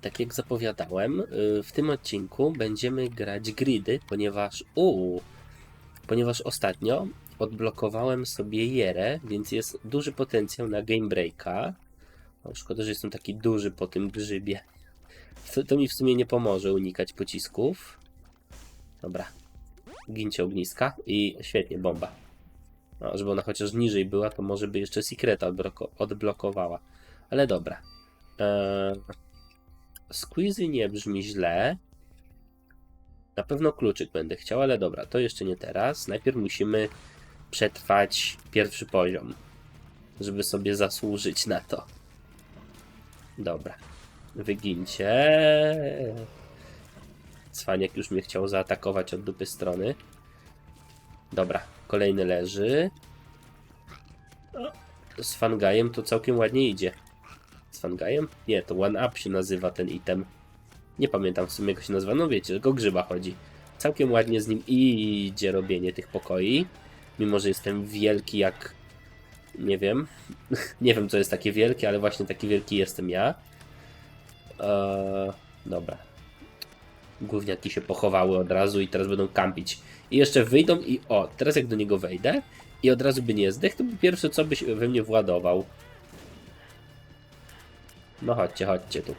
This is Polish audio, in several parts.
Tak jak zapowiadałem, y, w tym odcinku będziemy grać gridy, ponieważ uu, ponieważ ostatnio odblokowałem sobie Jerę, więc jest duży potencjał na game breaka. Szkoda, że jestem taki duży po tym grzybie. To, to mi w sumie nie pomoże unikać pocisków. Dobra. Gincie ogniska i świetnie, bomba. No, żeby ona chociaż niżej była, to może by jeszcze Secreta odbloko- odblokowała. Ale dobra. Eee, Squeezy nie brzmi źle. Na pewno kluczyk będę chciał, ale dobra, to jeszcze nie teraz. Najpierw musimy przetrwać pierwszy poziom, żeby sobie zasłużyć na to. Dobra. Wygincie. Cwaniak już mnie chciał zaatakować od dupy strony. Dobra, kolejny leży. Z fangajem to całkiem ładnie idzie. Z fangajem? Nie, to One Up się nazywa ten item. Nie pamiętam w sumie jak się nazywa. No wiecie, tylko grzyba chodzi. Całkiem ładnie z nim idzie robienie tych pokoi. Mimo, że jestem wielki jak... Nie wiem. nie wiem, co jest takie wielkie, ale właśnie taki wielki jestem ja. Eee, dobra. Gówniaki się pochowały od razu i teraz będą kampić. I jeszcze wyjdą i o, teraz jak do niego wejdę i od razu by nie zdech, to by pierwsze co by się we mnie władował. No chodźcie, chodźcie tu.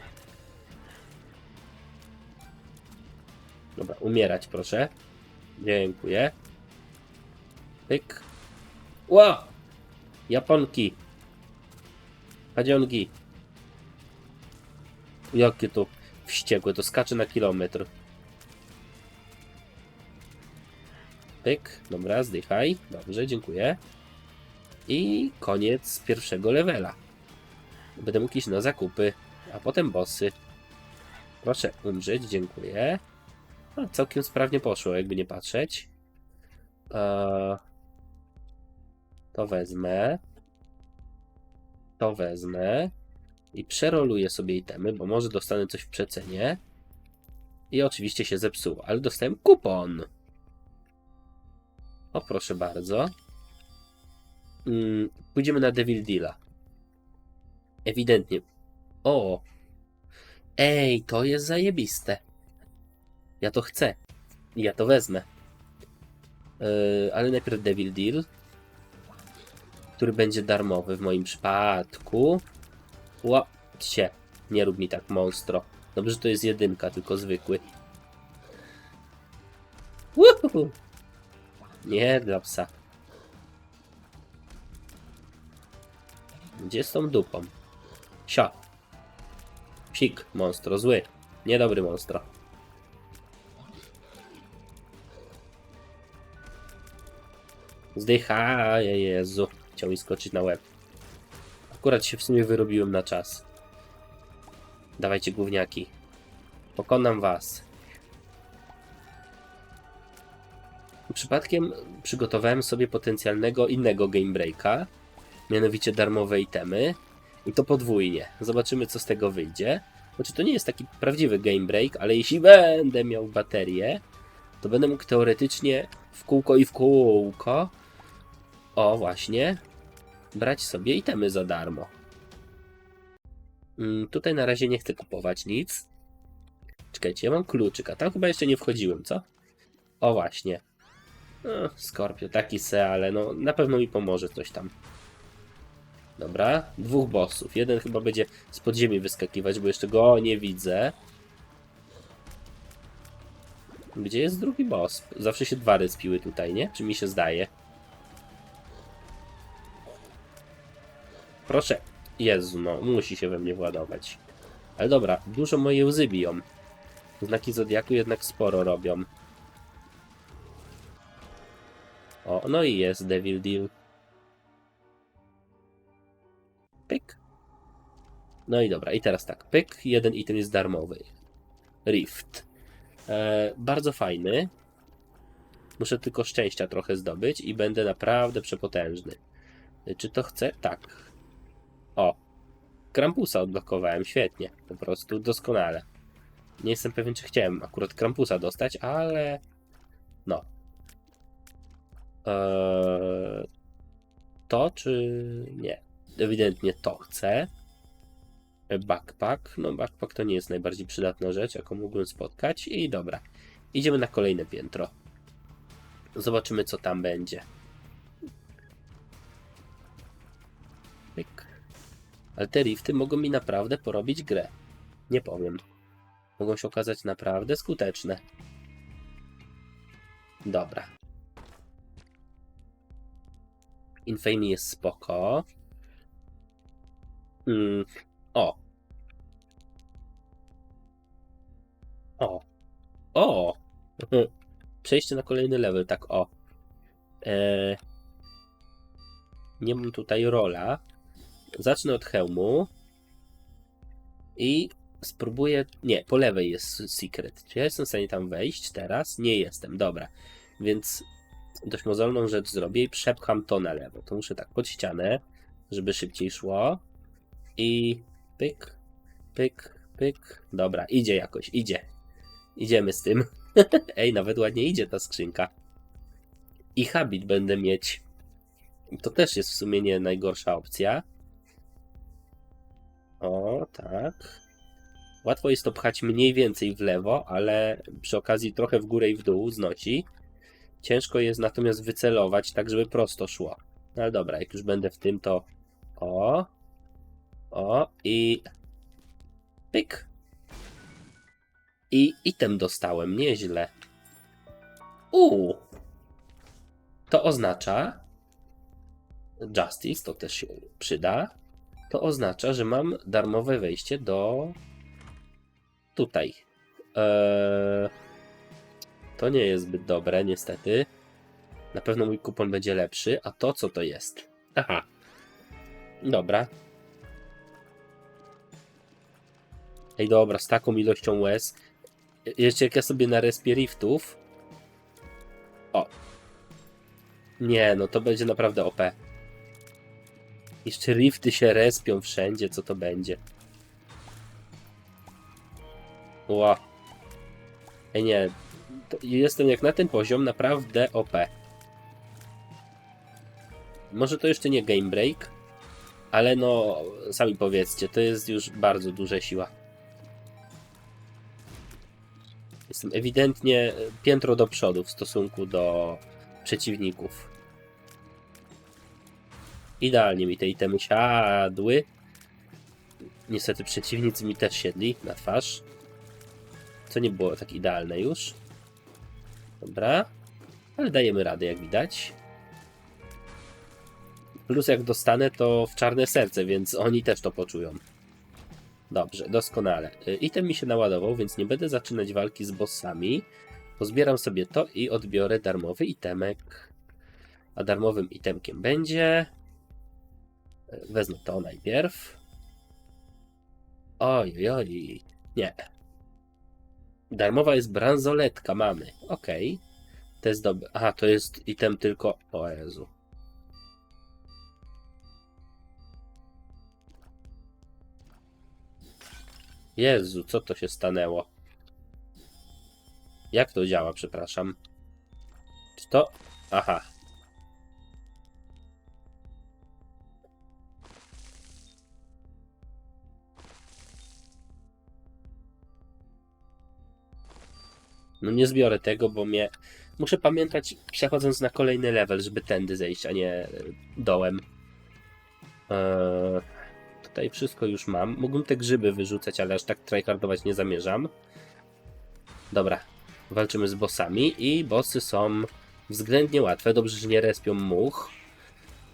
Dobra, umierać proszę. Dziękuję. Pyk. Ła! Japonki. Hadzionki. Jakie to wściekłe, to skacze na kilometr. Pyk, dobra, zdychaj. Dobrze, dziękuję. I koniec pierwszego levela. Będę mógł iść na zakupy, a potem bossy. Proszę umrzeć, dziękuję. A, całkiem sprawnie poszło, jakby nie patrzeć. Eee, to wezmę. To wezmę. I przeroluję sobie itemy, bo może dostanę coś w przecenie. I oczywiście się zepsuło, ale dostałem kupon. O, proszę bardzo. Mm, pójdziemy na Devil Deala. Ewidentnie. O! Ej, to jest zajebiste. Ja to chcę. Ja to wezmę. Yy, ale najpierw Devil Deal, który będzie darmowy w moim przypadku. Łapcie. Nie rób mi tak, monstro. Dobrze, że to jest jedynka, tylko zwykły. Uhuhu. Nie dla psa. Gdzie z tą dupą? Sio. Psik, monstro, zły. Niedobry monstro. Zdycha, Jezu. Chciał mi skoczyć na łeb. Akurat się w sumie wyrobiłem na czas. Dawajcie gówniaki. Pokonam was. Przypadkiem przygotowałem sobie potencjalnego innego game breaka, mianowicie darmowe itemy. I to podwójnie. Zobaczymy, co z tego wyjdzie. Znaczy, to nie jest taki prawdziwy game break, ale jeśli będę miał baterię, to będę mógł teoretycznie w kółko i w kółko, o właśnie, brać sobie itemy za darmo. Mm, tutaj na razie nie chcę kupować nic. Czekajcie, ja mam kluczyk, a tam chyba jeszcze nie wchodziłem, co? O właśnie. No, Skorpio, taki se, ale no na pewno mi pomoże coś tam. Dobra, dwóch bossów. Jeden chyba będzie z podziemi wyskakiwać, bo jeszcze go nie widzę. Gdzie jest drugi boss? Zawsze się dwa respiły tutaj, nie? Czy mi się zdaje? Proszę. Jezu, no, musi się we mnie władować. Ale dobra, dużo moje łzy biją. Znaki Zodiaku jednak sporo robią. O, no i jest Devil Deal. Pyk. No i dobra, i teraz tak, pyk, jeden item jest darmowy. Rift. E, bardzo fajny. Muszę tylko szczęścia trochę zdobyć i będę naprawdę przepotężny. Czy to chcę? Tak. O. Krampusa odblokowałem, świetnie. Po prostu doskonale. Nie jestem pewien, czy chciałem akurat Krampusa dostać, ale... No. Eee, to czy nie? Ewidentnie to chcę. Backpack. No, backpack to nie jest najbardziej przydatna rzecz, jaką mógłbym spotkać. I dobra. Idziemy na kolejne piętro. Zobaczymy, co tam będzie. Pyk. Ale te rifty mogą mi naprawdę porobić grę. Nie powiem. Mogą się okazać naprawdę skuteczne. Dobra. Infamy jest spoko. Mm. O. O. O. Przejście na kolejny level, tak o. Eee, nie mam tutaj rola. Zacznę od hełmu. I spróbuję. Nie, po lewej jest secret. Czy ja jestem w stanie tam wejść teraz? Nie jestem, dobra. Więc dość mozolną rzecz zrobię i przepcham to na lewo. To muszę tak pod ścianę, żeby szybciej szło. I pyk, pyk, pyk. Dobra, idzie jakoś, idzie. Idziemy z tym. Ej, nawet ładnie idzie ta skrzynka. I habit będę mieć. To też jest w sumie nie najgorsza opcja. O, tak. Łatwo jest to pchać mniej więcej w lewo, ale przy okazji trochę w górę i w dół znosi. Ciężko jest natomiast wycelować tak, żeby prosto szło. No ale dobra, jak już będę w tym, to o, o i pyk. I item dostałem, nieźle. U. To oznacza Justice, to też się przyda. To oznacza, że mam darmowe wejście do tutaj. Eee, to nie jest zbyt dobre, niestety. Na pewno mój kupon będzie lepszy. A to co to jest? Aha. Dobra. Ej, dobra, z taką ilością łez. Jeszcze jak ja sobie na respie riftów. O. Nie, no to będzie naprawdę OP. Jeszcze rifty się respią wszędzie, co to będzie. Ła. Ej, nie. To jestem jak na ten poziom naprawdę OP. Może to jeszcze nie game break, ale no, sami powiedzcie, to jest już bardzo duża siła. Jestem ewidentnie piętro do przodu w stosunku do przeciwników. Idealnie mi te itemy siadły. Niestety przeciwnicy mi też siedli na twarz. Co nie było tak idealne już. Dobra. Ale dajemy radę, jak widać. Plus jak dostanę to w czarne serce, więc oni też to poczują. Dobrze, doskonale. Y, Item mi się naładował, więc nie będę zaczynać walki z bossami. Pozbieram sobie to i odbiorę darmowy itemek. A darmowym itemkiem będzie... y, Wezmę to najpierw. Oj, oj. Nie. Darmowa jest bransoletka, mamy. Okej. To jest dobre. Aha, to jest item tylko... O Jezu. Jezu, co to się stanęło? Jak to działa, przepraszam? Czy to... Aha. No nie zbiorę tego, bo mnie... Muszę pamiętać, przechodząc na kolejny level, żeby tędy zejść, a nie dołem. Eee, tutaj wszystko już mam. Mógłbym te grzyby wyrzucać, ale aż tak tryhardować nie zamierzam. Dobra, walczymy z bossami i bossy są względnie łatwe. Dobrze, że nie respią much.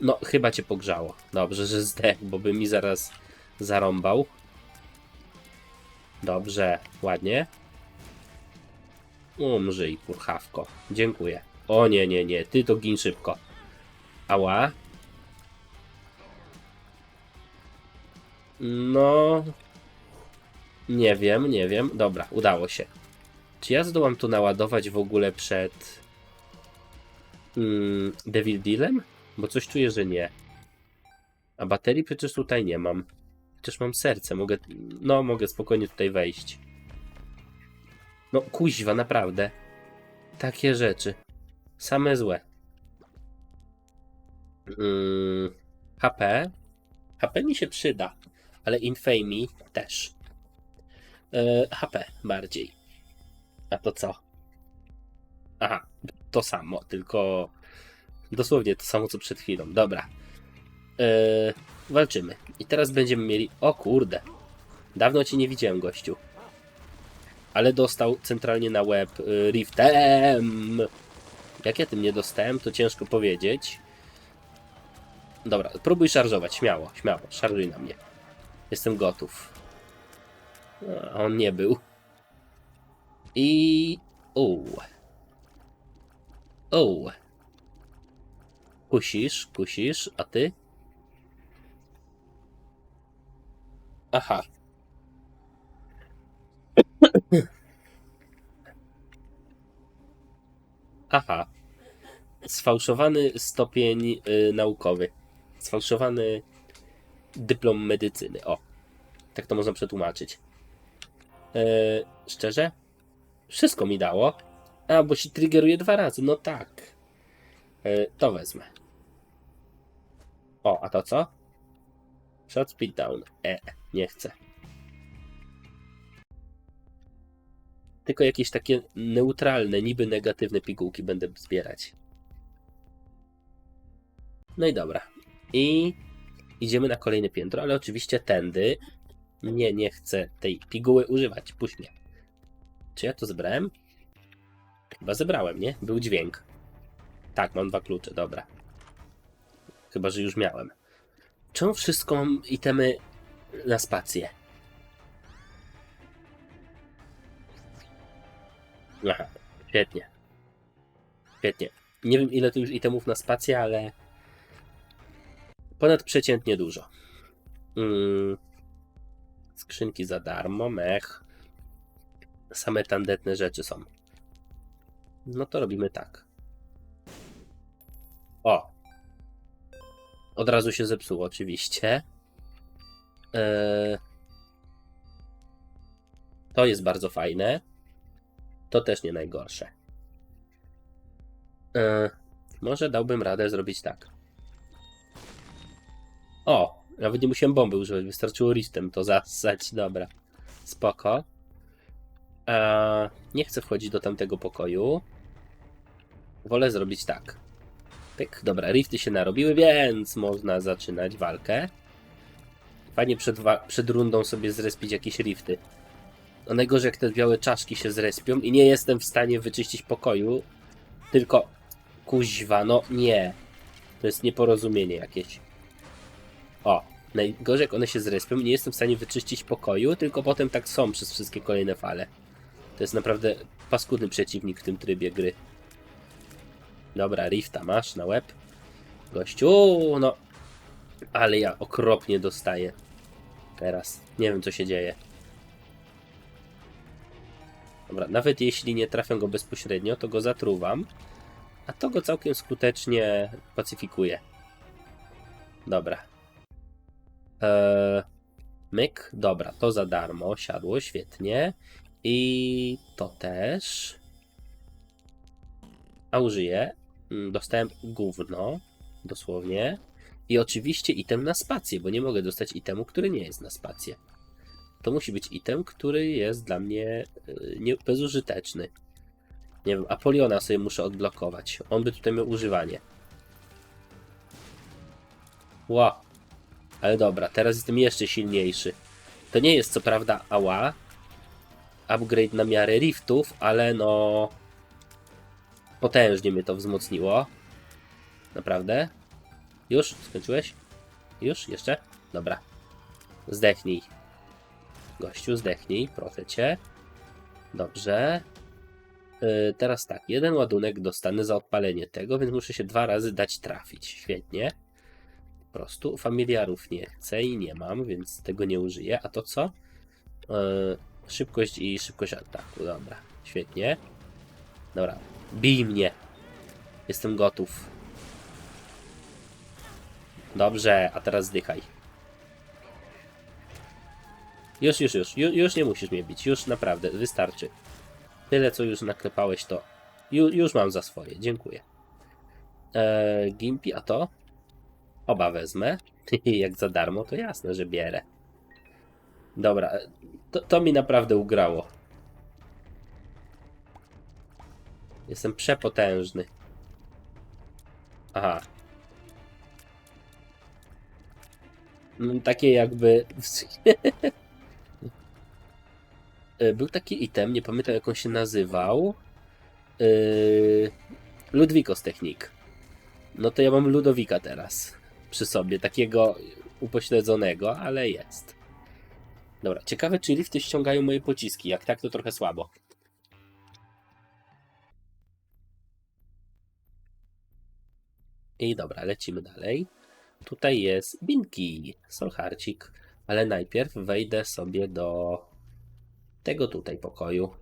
No, chyba cię pogrzało. Dobrze, że zdech, bo by mi zaraz zarąbał. Dobrze, ładnie. Umrzyj, kurchawko. Dziękuję. O nie, nie, nie, ty to gin szybko. Ała. No. Nie wiem, nie wiem. Dobra, udało się. Czy ja zdołam tu naładować w ogóle przed. Mm, Devil Dealem? Bo coś czuję, że nie. A baterii przecież tutaj nie mam. Przecież mam serce, mogę. No, mogę spokojnie tutaj wejść. No, kuźwa, naprawdę. Takie rzeczy. Same złe. Mm, HP. HP mi się przyda. Ale Infamy też. E, HP bardziej. A to co? Aha, to samo, tylko dosłownie to samo co przed chwilą. Dobra. E, walczymy. I teraz będziemy mieli. O kurde. Dawno cię nie widziałem, gościu. Ale dostał centralnie na łeb y, Riftem. Jak ja tym nie dostałem, to ciężko powiedzieć. Dobra, próbuj szarżować, śmiało, śmiało, szarżuj na mnie. Jestem gotów. A on nie był. I... Uuu. Uuu. Kusisz, kusisz, a ty? Aha. Aha. Sfałszowany stopień y, naukowy. Sfałszowany dyplom medycyny. O. Tak to można przetłumaczyć. E, szczerze? Wszystko mi dało. A, bo się triggeruje dwa razy. No tak. E, to wezmę. O, a to co? Shot speed down. E, nie chcę. Tylko jakieś takie neutralne, niby negatywne pigułki będę zbierać. No i dobra. I idziemy na kolejne piętro, ale oczywiście tędy. Nie, nie chcę tej piguły używać. Puść mnie. Czy ja to zebrałem? Chyba zebrałem, nie? Był dźwięk. Tak, mam dwa klucze, dobra. Chyba, że już miałem. Czemu wszystko mam itemy na spację? Aha, świetnie. Świetnie. Nie wiem ile tu już itemów na spację, ale ponadprzeciętnie dużo. Mm. Skrzynki za darmo, mech. Same tandetne rzeczy są. No to robimy tak. O! Od razu się zepsuło, oczywiście. Eee... To jest bardzo fajne. To też nie najgorsze. Eee... Może dałbym radę zrobić tak. O! Nawet nie musiałem bomby używać, wystarczyło ristem to zasać. Dobra. Spoko. Eee, nie chcę wchodzić do tamtego pokoju. Wolę zrobić tak. Pyk. Dobra, rifty się narobiły, więc można zaczynać walkę. Fajnie przed, przed rundą sobie zrespić jakieś rifty. No najgorzej jak te białe czaszki się zrespią i nie jestem w stanie wyczyścić pokoju. Tylko kuźwa, no nie. To jest nieporozumienie jakieś. O, najgorzej jak one się zrespią nie jestem w stanie wyczyścić pokoju, tylko potem tak są przez wszystkie kolejne fale. To jest naprawdę paskudny przeciwnik w tym trybie gry. Dobra, rifta masz na łeb. Gościu, no. Ale ja okropnie dostaję. Teraz. Nie wiem co się dzieje. Dobra, nawet jeśli nie trafię go bezpośrednio, to go zatruwam. A to go całkiem skutecznie pacyfikuje. Dobra. Eee, myk, dobra, to za darmo, siadło, świetnie. I to też. A użyję. Mm, Dostałem gówno, dosłownie. I oczywiście item na spację, bo nie mogę dostać itemu, który nie jest na spację. To musi być item, który jest dla mnie y, nie, bezużyteczny. Nie wiem, Apoliona sobie muszę odblokować. On by tutaj miał używanie. Ła. Ale dobra, teraz jestem jeszcze silniejszy. To nie jest co prawda ała. Upgrade na miarę riftów, ale no. Potężnie mnie to wzmocniło. Naprawdę. Już? Skończyłeś? Już? Jeszcze? Dobra. Zdechnij. Gościu, zdechnij, proszę cię. Dobrze. Yy, teraz tak, jeden ładunek dostanę za odpalenie tego, więc muszę się dwa razy dać trafić. Świetnie. Prostu familiarów nie chcę i nie mam, więc tego nie użyję. A to co? Yy, szybkość i szybkość ataku. Dobra, świetnie. Dobra, bij mnie. Jestem gotów. Dobrze, a teraz zdychaj. Już, już, już. Ju, już nie musisz mnie bić. Już naprawdę, wystarczy. Tyle, co już naklepałeś, to ju, już mam za swoje. Dziękuję. Eee, Gimpy, a to? Oba wezmę. Jak za darmo, to jasne, że bierę. Dobra, to, to mi naprawdę ugrało. Jestem przepotężny. Aha. No, Takie jakby. E, Był taki item, nie pamiętam jak on się nazywał. Yy... Ludwikos Technik. No to ja mam Ludowika teraz przy sobie, takiego upośledzonego, ale jest. Dobra, ciekawe czy lifty ściągają moje pociski. Jak tak, to trochę słabo. I dobra, lecimy dalej. Tutaj jest Binki, Solharcik, ale najpierw wejdę sobie do tego tutaj pokoju.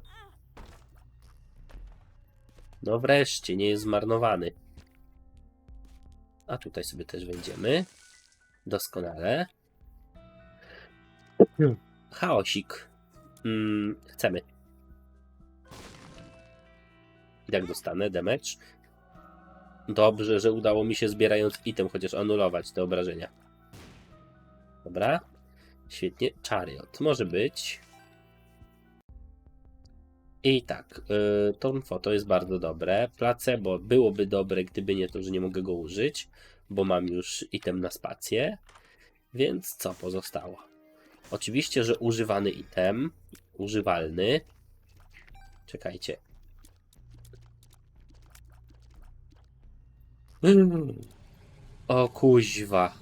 No wreszcie, nie jest zmarnowany. A tutaj sobie też wejdziemy. Doskonale. Chaosik. Mm, chcemy. I tak dostanę damage. Dobrze, że udało mi się zbierając item chociaż anulować te obrażenia. Dobra. Świetnie. Chariot. Może być. I tak, yy, Torn Photo jest bardzo dobre. Placebo byłoby dobre, gdyby nie to, że nie mogę go użyć, bo mam już item na spację. Więc co pozostało? Oczywiście, że używany item, używalny. Czekajcie. O kuźwa.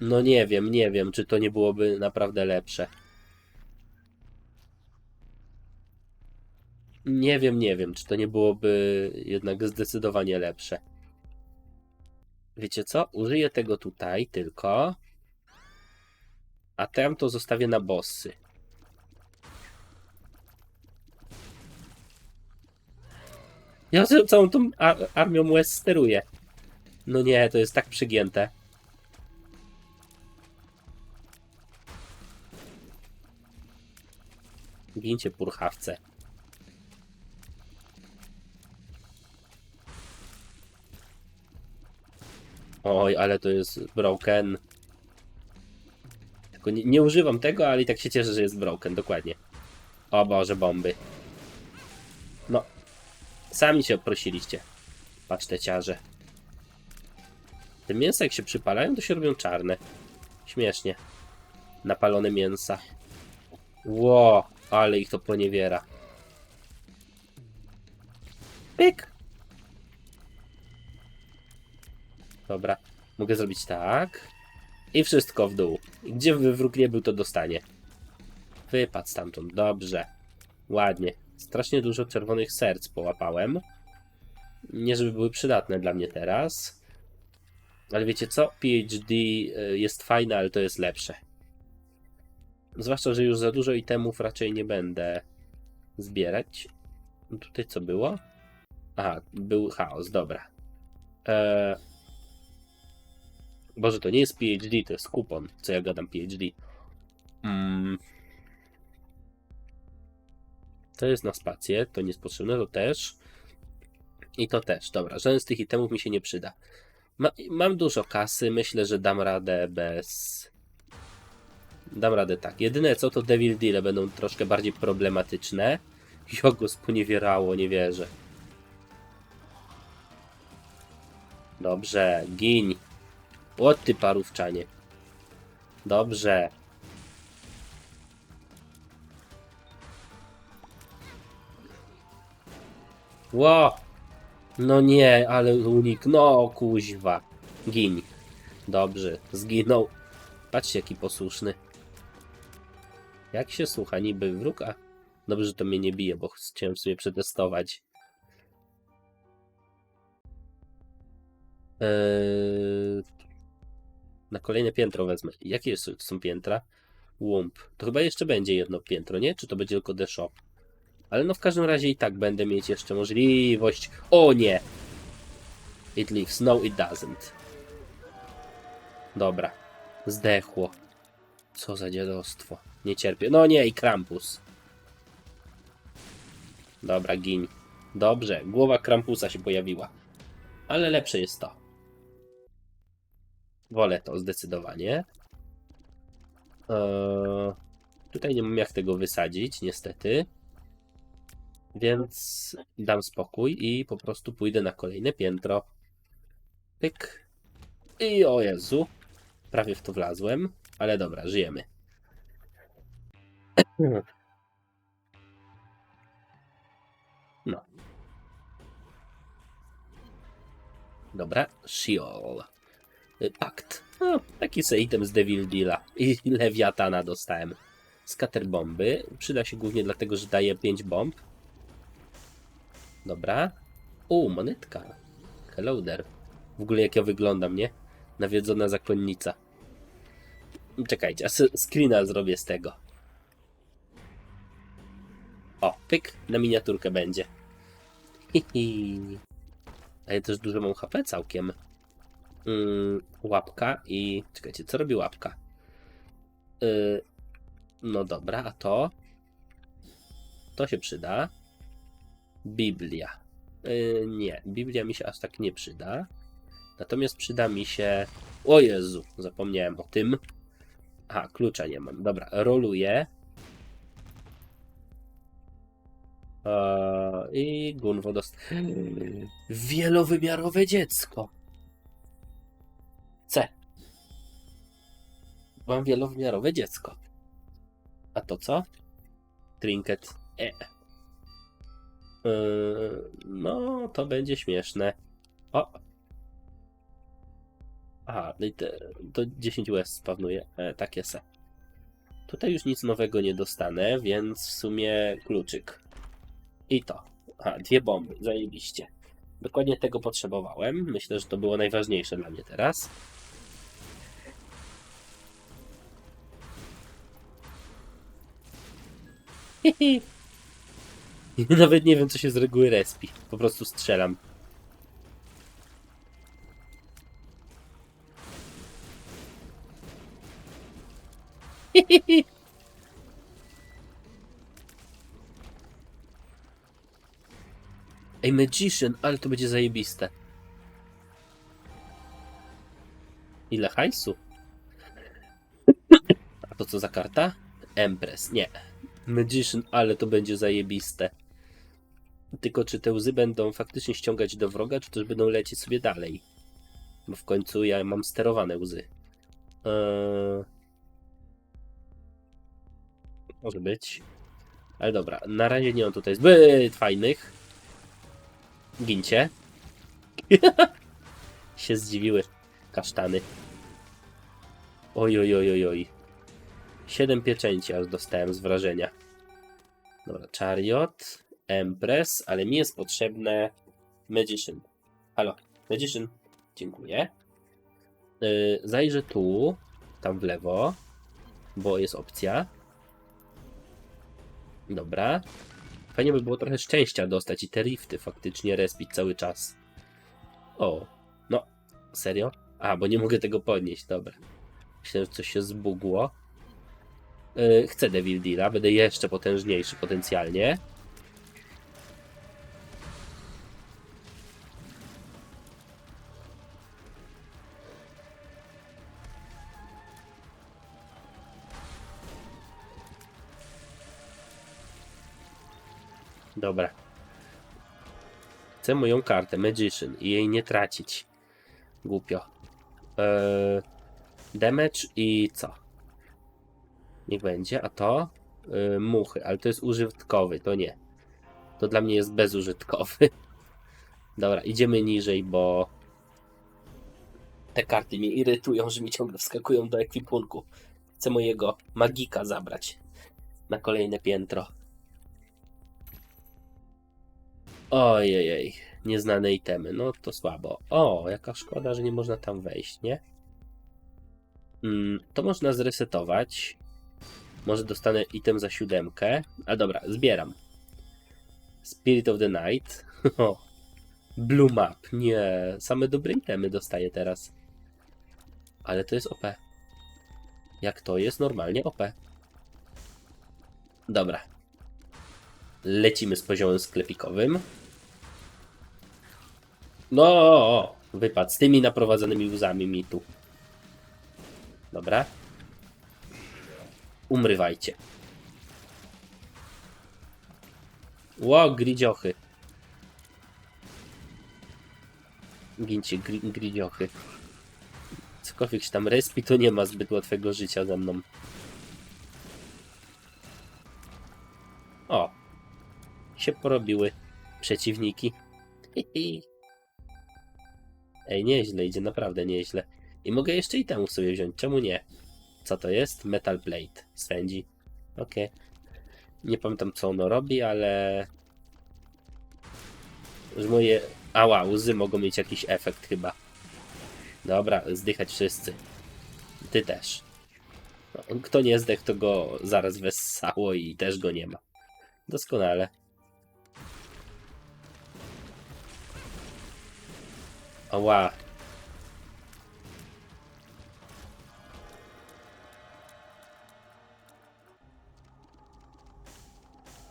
No nie wiem, nie wiem, czy to nie byłoby naprawdę lepsze. Nie wiem, nie wiem, czy to nie byłoby jednak zdecydowanie lepsze. Wiecie co? Użyję tego tutaj tylko. A tam to zostawię na bossy. Ja całą tą ar- armią łez steruję. No nie, to jest tak przygięte. Gincie purchawce. Oj, ale to jest broken. Tylko nie, nie używam tego, ale i tak się cieszę, że jest broken, dokładnie. O Boże, bomby. No, sami się prosiliście. Paczteciarze. Te mięsa jak się przypalają, to się robią czarne. Śmiesznie. Napalone mięsa. Ło, ale ich to poniewiera. Pyk. Dobra, mogę zrobić tak. I wszystko w dół. I Gdzie wróg nie był, to dostanie. Wypadł stamtąd, dobrze. Ładnie. Strasznie dużo czerwonych serc połapałem. Nie, żeby były przydatne dla mnie teraz. Ale wiecie co? PhD y, jest fajne, ale to jest lepsze. Zwłaszcza, że już za dużo itemów raczej nie będę zbierać. Tutaj co było? Aha, był chaos, dobra. Eee, Boże, to nie jest PhD, to jest kupon. Co ja gadam PhD? Mm. To jest na spację, to nie jest potrzebne, to też. I to też, dobra. Żaden z tych itemów mi się nie przyda. Ma, mam dużo kasy, myślę, że dam radę bez... Dam radę tak. Jedyne co, to Devil Deal będą troszkę bardziej problematyczne. Jak go sponiewierało, nie wierzę. Dobrze, gin. O ty parówczanie. Dobrze. Ło! No nie, ale unik. No kuźwa. Gin. Dobrze, zginął. Patrzcie jaki posłuszny. Jak się słucha niby wróg, a... Dobrze, że to mnie nie bije, bo chciałem sobie przetestować. Eee, na kolejne piętro wezmę. Jakie są piętra? Łump. To chyba jeszcze będzie jedno piętro, nie? Czy to będzie tylko The Shop? Ale no w każdym razie i tak będę mieć jeszcze możliwość... O nie! It lives. No, it doesn't. Dobra. Zdechło. Co za dziadostwo. Nie cierpię. No nie, i Krampus. Dobra, gin. Dobrze, głowa Krampusa się pojawiła. Ale lepsze jest to. Wolę to zdecydowanie. Eee, tutaj nie mam jak tego wysadzić, niestety. Więc dam spokój i po prostu pójdę na kolejne piętro. Pyk. I o Jezu. Prawie w to wlazłem. Ale dobra, żyjemy. No. Dobra, Sheol. Y, Pakt. No, taki se item z Devil Deala. I Lewiatana dostałem. Scatter bomby. Przyda się głównie dlatego, że daje 5 bomb. Dobra. U, monetka. Hello there. W ogóle jak ja wyglądam, nie? Nawiedzona zakonnica. Czekajcie, a screena zrobię z tego. O, pyk, na miniaturkę będzie. Hihi. A ja też dużo mam HP całkiem. Mm, łapka i... Czekajcie, co robi łapka? Y, no dobra, a to? To się przyda. Biblia. Y, nie, Biblia mi się aż tak nie przyda. Natomiast przyda mi się... O Jezu, zapomniałem o tym. Aha, klucza nie mam. Dobra, roluję. Eee, I Gunwo dost... Wielowymiarowe dziecko. C. Mam wielowymiarowe dziecko. A to co? Trinket. E. Eee, no, to będzie śmieszne. O. Aha, no to 10 US spawnuje. E, takie se. Tutaj już nic nowego nie dostanę, więc w sumie kluczyk. I to. Aha, dwie bomby, zajebiście. Dokładnie tego potrzebowałem. Myślę, że to było najważniejsze dla mnie teraz. Hihi. Nawet nie wiem, co się z reguły respi. Po prostu strzelam. Ej, Magician, ale to będzie zajebiste. Ile hajsu? A to co za karta? Empress, nie. Magician, ale to będzie zajebiste. Tylko czy te łzy będą faktycznie ściągać do wroga, czy też będą lecieć sobie dalej? Bo w końcu ja mam sterowane łzy. Eee... Może być. Ale dobra, na razie nie mam tutaj zbyt fajnych. Gincie. się zdziwiły kasztany. Oj, oj, oj, oj, oj. Siedem pieczęci aż dostałem z wrażenia. Dobra, Chariot, Empress, ale mi jest potrzebne Magician. Halo, Magician. Dziękuję. Yy, zajrzę tu, tam w lewo, bo jest opcja. Dobra. Fajnie by było trochę szczęścia dostać i te rifty faktycznie respić cały czas. O, no, serio? A, bo nie mogę tego podnieść, dobra. Myślałem, że coś się zbugło. Yy, chcę Devil Deala, będę jeszcze potężniejszy potencjalnie. Chcę moją kartę Magician i jej nie tracić. Głupio. Eee, damage i co? Niech będzie, a to? Eee, muchy, ale to jest użytkowy, to nie. To dla mnie jest bezużytkowy. Dobra, idziemy niżej, bo te karty mnie irytują, że mi ciągle wskakują do ekwipunku. Chcę mojego magika zabrać na kolejne piętro. Ojej, nieznane itemy, no to słabo. O, jaka szkoda, że nie można tam wejść, nie? Mm, to można zresetować. Może dostanę item za siódemkę. A dobra, zbieram. Spirit of the Night. Blue Map. Nie, same dobre itemy dostaję teraz. Ale to jest OP. Jak to jest normalnie OP. Dobra. Lecimy z poziomem sklepikowym. No, wypad z tymi naprowadzonymi łzami mi tu. Dobra. umrywajcie. Ło, gridziochy. Gincie, gri, gridziochy. Cokolwiek się tam respi, to nie ma zbyt łatwego życia ze mną. Się porobiły przeciwniki. Ej, nieźle idzie, naprawdę nieźle. I mogę jeszcze i temu sobie wziąć, czemu nie? Co to jest? Metal plate. Swędzi. Okej. Nie pamiętam co ono robi, ale... Że moje... Ała, łzy mogą mieć jakiś efekt chyba. Dobra, zdychać wszyscy. Ty też. No, Kto nie zdech, to go zaraz wessało i też go nie ma. Doskonale. Ała.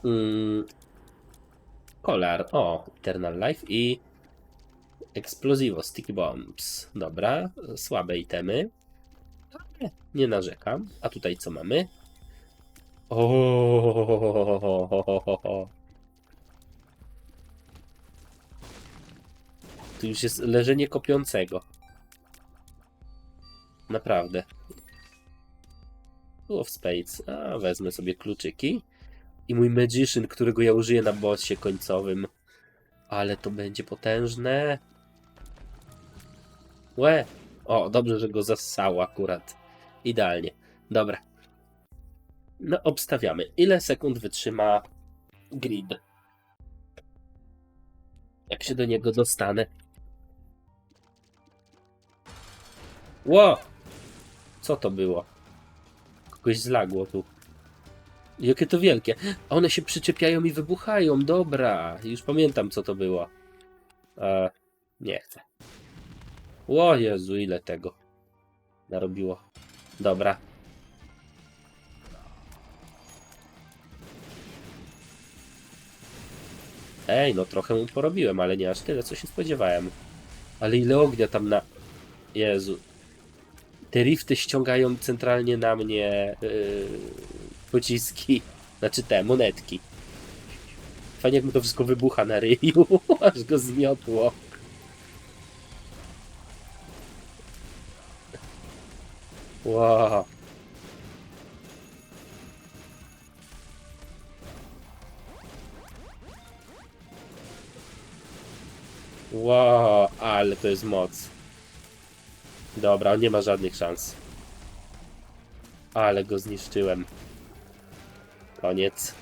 Mm. Kolar. O, Eternal Life i Explosivo Sticky Bombs. Dobra, słabe itemy. Nie narzekam. A tutaj co mamy? O. Tu już jest leżenie kopiącego. Naprawdę. Two of Spades. A, wezmę sobie kluczyki. I mój Magician, którego ja użyję na bossie końcowym. Ale to będzie potężne. Łe! O, dobrze, że go zassało akurat. Idealnie. Dobra. No, obstawiamy. Ile sekund wytrzyma grid? Jak się do niego dostanę? Ło! Co to było? Kogoś zlagło tu. Jakie to wielkie. One się przyczepiają i wybuchają. Dobra, już pamiętam co to było. E, nie chcę. O Jezu, ile tego narobiło. Dobra. Ej, no trochę mu porobiłem, ale nie aż tyle, co się spodziewałem. Ale ile ognia tam na... Jezu. Te rifty ściągają centralnie na mnie yy, pociski. Znaczy te, monetki. Fajnie jak mu to wszystko wybucha na ryju, aż go zmiotło. Wow. Wow, ale to jest moc. Dobra, on nie ma żadnych szans. Ale go zniszczyłem. Koniec.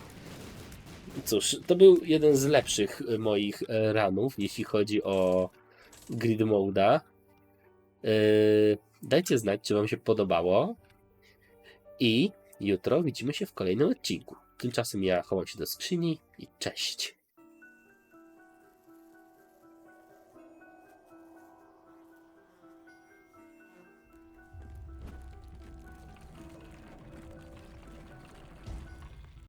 Cóż, to był jeden z lepszych y, moich e, ranów, jeśli chodzi o grid mode'a. Yy, dajcie znać, czy Wam się podobało. I jutro widzimy się w kolejnym odcinku. Tymczasem ja chowam się do skrzyni i cześć.